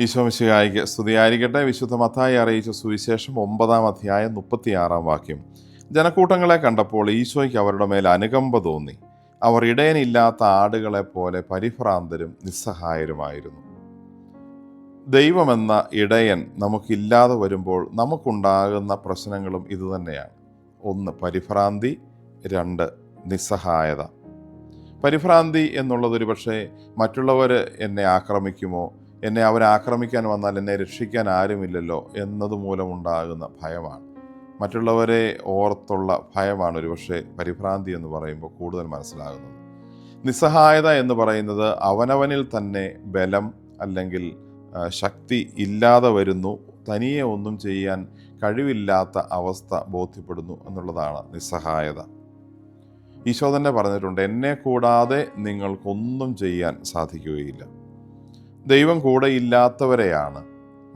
ഈശോമിശിഹായിക്ക് സ്തുതിയായിരിക്കട്ടെ. വിശുദ്ധ മത്തായി അറിയിച്ച സുവിശേഷം ഒമ്പതാം അധ്യായം മുപ്പത്തിയാറാം വാക്യം. ജനക്കൂട്ടങ്ങളെ കണ്ടപ്പോൾ ഈശോയ്ക്ക് അവരുടെ മേൽ അനുകമ്പ തോന്നി. അവർ ഇടയനില്ലാത്ത ആടുകളെ പോലെ പരിഭ്രാന്തരും നിസ്സഹായരുമായിരുന്നു. ദൈവമെന്ന ഇടയൻ നമുക്കില്ലാതെ വരുമ്പോൾ നമുക്കുണ്ടാകുന്ന പ്രശ്നങ്ങളും ഇതുതന്നെയാണ് ഒന്ന് പരിഭ്രാന്തി. രണ്ട് നിസ്സഹായത. പരിഭ്രാന്തി എന്നുള്ളതൊരു പക്ഷേ മറ്റുള്ളവർ എന്നെ ആക്രമിക്കുമോ? എന്നെ അവർ ആക്രമിക്കാൻ വന്നാൽ എന്നെ രക്ഷിക്കാൻ ആരുമില്ലല്ലോ എന്നത് മൂലമുണ്ടാകുന്ന ഭയമാണ്. മറ്റുള്ളവരെ ഓർത്തുള്ള ഭയമാണ് ഒരുപക്ഷെ പരിഭ്രാന്തി എന്ന് പറയുമ്പോൾ കൂടുതൽ മനസ്സിലാകുന്നത്. നിസ്സഹായത എന്ന് പറയുന്നത് അവനവനിൽ തന്നെ ബലം അല്ലെങ്കിൽ ശക്തി ഇല്ലാതെ വരുന്നു തനിയെ ഒന്നും ചെയ്യാൻ കഴിവില്ലാത്ത അവസ്ഥ ബോധ്യപ്പെടുന്നു എന്നുള്ളതാണ് നിസ്സഹായത. ഈശോ തന്നെ പറഞ്ഞിട്ടുണ്ട് എന്നെ കൂടാതെ നിങ്ങൾക്കൊന്നും ചെയ്യാൻ സാധിക്കുകയില്ല. ദൈവം കൂടെ ഇല്ലാത്തവരെയാണ്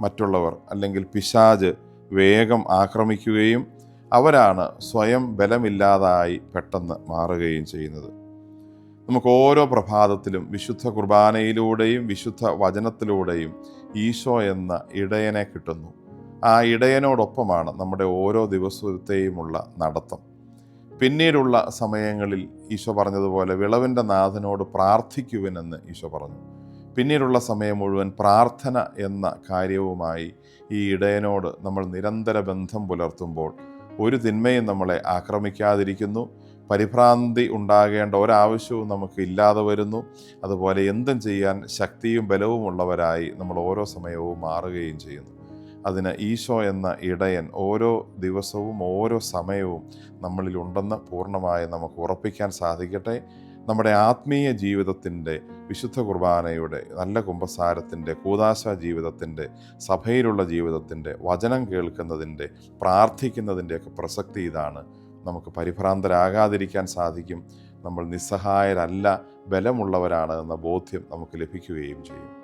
മറ്റുള്ളവർ. അല്ലെങ്കിൽ പിശാജ് വേഗം ആക്രമിക്കുകയും അവരാണ് സ്വയം ബലമില്ലാതായി പെട്ടെന്ന് മാറുകയും ചെയ്യുന്നത്. നമുക്ക് ഓരോ പ്രഭാതത്തിലും വിശുദ്ധ കുർബാനയിലൂടെയും വിശുദ്ധ വചനത്തിലൂടെയും ഈശോ എന്ന ഇടയനെ കിട്ടുന്നു. ആ ഇടയനോടൊപ്പമാണ് നമ്മുടെ ഓരോ ദിവസത്തെയുമുള്ള നടത്തം. പിന്നീടുള്ള സമയങ്ങളിൽ ഈശോ പറഞ്ഞതുപോലെ വിളവിന്റെ നാഥനോട് പ്രാർത്ഥിക്കുവിനെന്ന് ഈശോ പറഞ്ഞു. പിന്നീടുള്ള സമയം മുഴുവൻ പ്രാർത്ഥന എന്ന കാര്യവുമായി ഈ ഇടയനോട് നമ്മൾ നിരന്തര ബന്ധം പുലർത്തുമ്പോൾ ഒരു തിന്മയും നമ്മളെ ആക്രമിക്കാതിരിക്കുന്നു. പരിഭ്രാന്തി ഉണ്ടാകേണ്ട ഒരാവശ്യവും നമുക്ക് ഇല്ലാതെ വരുന്നു. അതുപോലെ എന്തും ചെയ്യാൻ ശക്തിയും ബലവും ഉള്ളവരായി നമ്മൾ ഓരോ സമയവും മാറുകയും ചെയ്യുന്നു. അതിന് ഈശോ എന്ന ഇടയൻ ഓരോ ദിവസവും ഓരോ സമയവും നമ്മളിലുണ്ടെന്ന് പൂർണമായി നമുക്ക് ഉറപ്പിക്കാൻ സാധിക്കട്ടെ. നമ്മുടെ ആത്മീയ ജീവിതത്തിന്റെ വിശുദ്ധ കുർബാനയുടെ നല്ല കുംഭസാരത്തിന്റെ കൂതാശ ജീവിതത്തിന്റെ സഭയിലുള്ള ജീവിതത്തിന്റെ വചനം കേൾക്കുന്നതിന്റെ പ്രാർത്ഥിക്കുന്നതിന്റെയൊക്കെ പ്രസക്തി ഇതാണ്. നമുക്ക് പരിഭ്രാന്തരാകാതിരിക്കാൻ സാധിക്കും. നമ്മൾ നിസ്സഹായരല്ല ബലമുള്ളവരാണ് എന്ന ബോധ്യം നമുക്ക് ലഭിക്കുകയും ചെയ്യും.